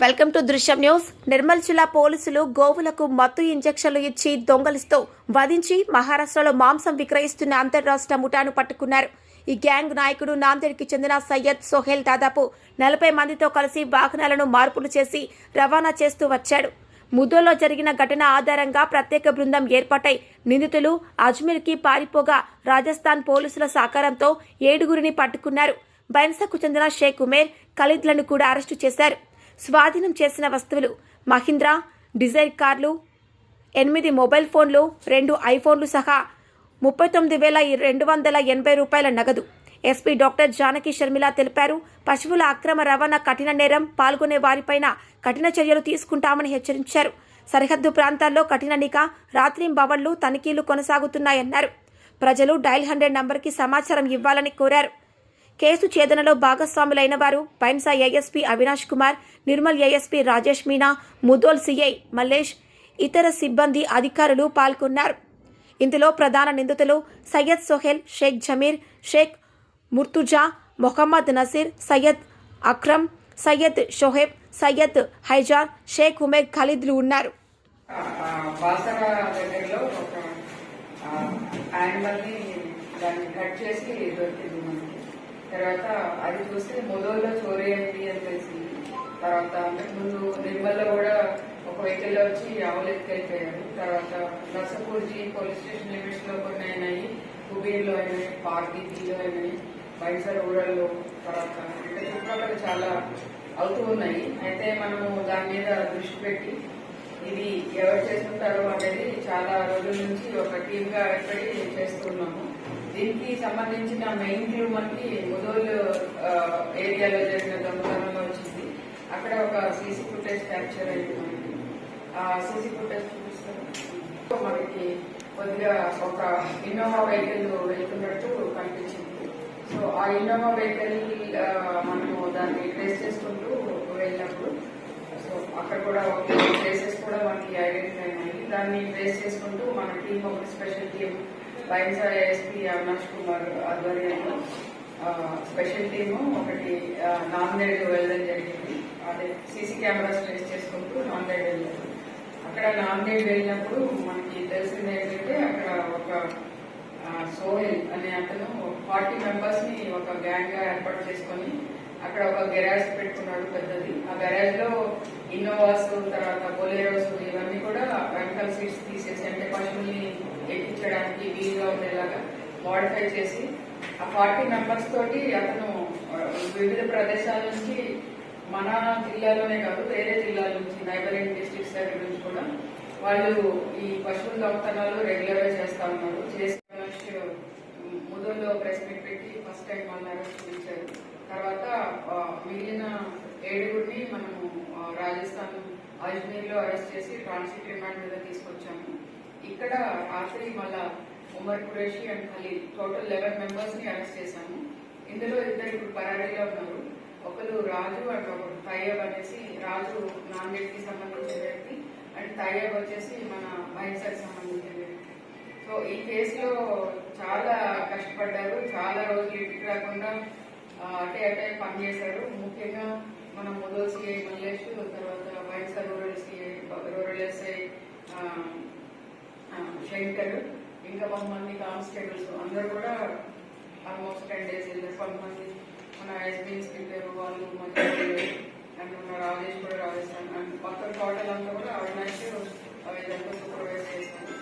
Welcome to Drishyam news. Nirmal జిల్లా పోలీసులు గోవులకు మత్తు ఇంజెక్షన్లు ఇచ్చి దొంగలిస్తూ వధించి మహారాష్ట్రలో మాంసం విక్రయిస్తున్న అంతర్రాష్ట్ర ముఠాను పట్టుకున్నారు. ఈ గ్యాంగ్ నాయకుడు నాందేడ్కి చెందిన సయ్యద్ సోహెల్ దాదాపు నలభై మందితో కలిసి వాహనాలను మార్పులు చేసి రవాణా చేస్తూ వచ్చాడు. ముద్దోలో జరిగిన ఘటన ఆధారంగా ప్రత్యేక బృందం ఏర్పాటై నిందితులు అజ్మీర్కి పారిపోగా రాజస్థాన్ పోలీసుల సహకారంతో ఏడుగురిని పట్టుకున్నారు. బైన్సకు చెందిన షేక్ ఉమేర్ ఖలీద్లను కూడా అరెస్టు చేశారు. స్వాధీనం చేసిన వస్తువులు మహీంద్రా డిజైర్ కార్లు ఎనిమిది మొబైల్ ఫోన్లు రెండు ఐఫోన్లు సహా ముప్పై తొమ్మిది వేల రెండు వందల ఎనభై రూపాయల నగదు. ఎస్పీ డాక్టర్ జానకి షర్మిల తెలిపారు పశువుల అక్రమ రవాణా కఠిన నేరం పాల్గొనే వారిపైన కఠిన చర్యలు తీసుకుంటామని హెచ్చరించారు. సరిహద్దు ప్రాంతాల్లో కఠిన నిఘా రాత్రింబవళ్ళు తనిఖీలు కొనసాగుతున్నాయన్నారు. ప్రజలు డైల్ హండ్రెడ్ నంబర్కి సమాచారం ఇవ్వాలని కోరారు. కేసు ఛేదనలో భాగస్వాములైన వారు Bhainsa ASP Avinash Kumar Nirmal ASP Rajesh Meena Mudhole CI Mallesh ఇతర సిబ్బంది అధికారులు పాల్గొన్నారు ఇందులో ప్రధాన నిందితులు సయ్యద్ సోహెల్ షేక్ జమీర్ షేక్ ముర్తుజా మొహమ్మద్ నసీర్ సయ్యద్ అక్రమ్ సయ్యద్ షోహెబ్ సయ్యద్ హైజార్ షేక్ ఉమేర్ ఖలీద్లు ఉన్నారు దాన్ని కట్ చేసి దొరికింది మనకి తర్వాత అది చూస్తే మొదల్లో చోరీ అయింది అని తర్వాత ముందు నిర్మల్లో కూడా ఒక వెహికల్ వచ్చి ఆవులు ఎత్తుకెళ్ళిపోయారు తర్వాత నర్సపూర్జీ పోలీస్ స్టేషన్ లిమిట్స్లో కొన్ని అయినాయి. కుబీర్లో అయినాయి పార్టీలో అయినాయి బైస ఊరల్లో తర్వాత ఇంకా చుట్టుపక్కల చాలా అవుతూ ఉన్నాయి. అయితే మనము దాని మీద దృష్టి పెట్టి ఇది ఎవరు చేస్తుంటారు అనేది చాలా రోజుల నుంచి ఒక టీమ్గా ఏర్పడి చేస్తున్నాము. దీనికి సంబంధించిన మెయిన్ క్లూ మనకి ముదోల్ ఏరియాలో జరిగిన దొంగతనంలో వచ్చింది. అక్కడ ఒక సీసీ ఫుటేజ్ క్యాప్చర్ అయింది. మనకి ఆ సీసీ ఫుటేజ్ చూపిస్తాను మనకి కొద్దిగా ఒక ఇన్నోవా వెహికల్ వెళ్తున్నట్టు కనిపించింది. సో ఆ ఇన్నోవా వెహికల్ మనము దాన్ని ట్రేస్ చేసుకుంటూ అక్కడ కూడా ఒక ప్లేసెస్ కూడా మనకి ఐడెంటిఫై అయినాయి దాన్ని ప్లేస్ చేసుకుంటూ మన టీం ఒక special team YSR ASP Avinash Kumar ఆధ్వర్యంలో స్పెషల్ టీము ఒకటి ఆ, నాందేడ్ వెళ్ళడం జరిగింది. అదే సీసీ కెమెరాస్ ప్లేస్ చేసుకుంటూ నాందేడ్ వెళ్ళారు. అక్కడ నాందేడ్ వెళ్ళినప్పుడు మనకి తెలిసింది ఏంటంటే అక్కడ ఒక సోహెల్ అనే అతను ఫార్టీ మెంబర్స్ని ఒక గ్యాంగ్గా ఏర్పాటు చేసుకొని అక్కడ ఒక గెరాజ్ పెట్టుకున్నాడు పెద్దది. ఆ గెరాజ్లో ఇన్నోవాస్ తర్వాత బొలేరోస్ ఇవన్నీ కూడా వెనకాల సీట్స్ తీసేసి అంటే పశువుల్ని ఎక్కించడానికి వీలుగా ఉండేలాగా మోడిఫై చేసి ఆ ఫార్టీ మెంబర్స్ తోటి అతను వివిధ ప్రదేశాల నుంచి మన జిల్లాలోనే కాదు వేరే జిల్లాల నుంచి నైబరింగ్ డిస్ట్రిక్ట్స్ దగ్గర నుంచి కూడా వాళ్ళు ఈ పశువుల దొంగతనాలు రెగ్యులర్గా చేస్తా ఉన్నారు. చేసి పెట్టి ఫస్ట్ టైం అన్నారు చూపించారు. తర్వాత మిగిలిన ఏడుగురిని మనము రాజస్థాన్ అజ్మీర్లో అరెస్ట్ చేసి ట్రాన్సిట్ రిమాండ్ మీద తీసుకొచ్చాము. ఇక్కడ రాత్రి మళ్ళా Umar Qureshi and Khalil total eleven మెంబర్స్ని అరెస్ట్ చేశాము. ఇందులో ఇద్దరు ఇప్పుడు పరారీలో ఉన్నారు. ఒకరు రాజు అండ్ ఒకరు తయ్యబ్ అనేసి రాజు నాన్కి సంబంధించిన వ్యక్తి అండ్ తయ్యబ్ వచ్చేసి మన బైన్సర్ సంబంధించిన వ్యక్తి. సో ఈ కేసులో చాలా కష్టపడ్డారు. చాలా రోజులు ఇంటికి రాకుండా అటే అటే పనిచేశారు. ముఖ్యంగా మన మొదలు సిఐ మల్లేష్ తర్వాత YSR rural CI rural SI Shankar ఇంకా కొంతమంది కానిస్టేబుల్స్ అందరు కూడా ఆల్మోస్ట్ టెన్ డేస్ వెళ్ళారు కొంతమంది మన ఎస్బీ ఇన్స్పెక్టర్ వాళ్ళు అంటే మన రాజేష్ కూడా రాజేస్తాను అండ్ మొత్తం టోటల్ అంతా కూడా ఆర్గనైజ్ ఇదంతా సూపర్వైజ్ చేస్తాను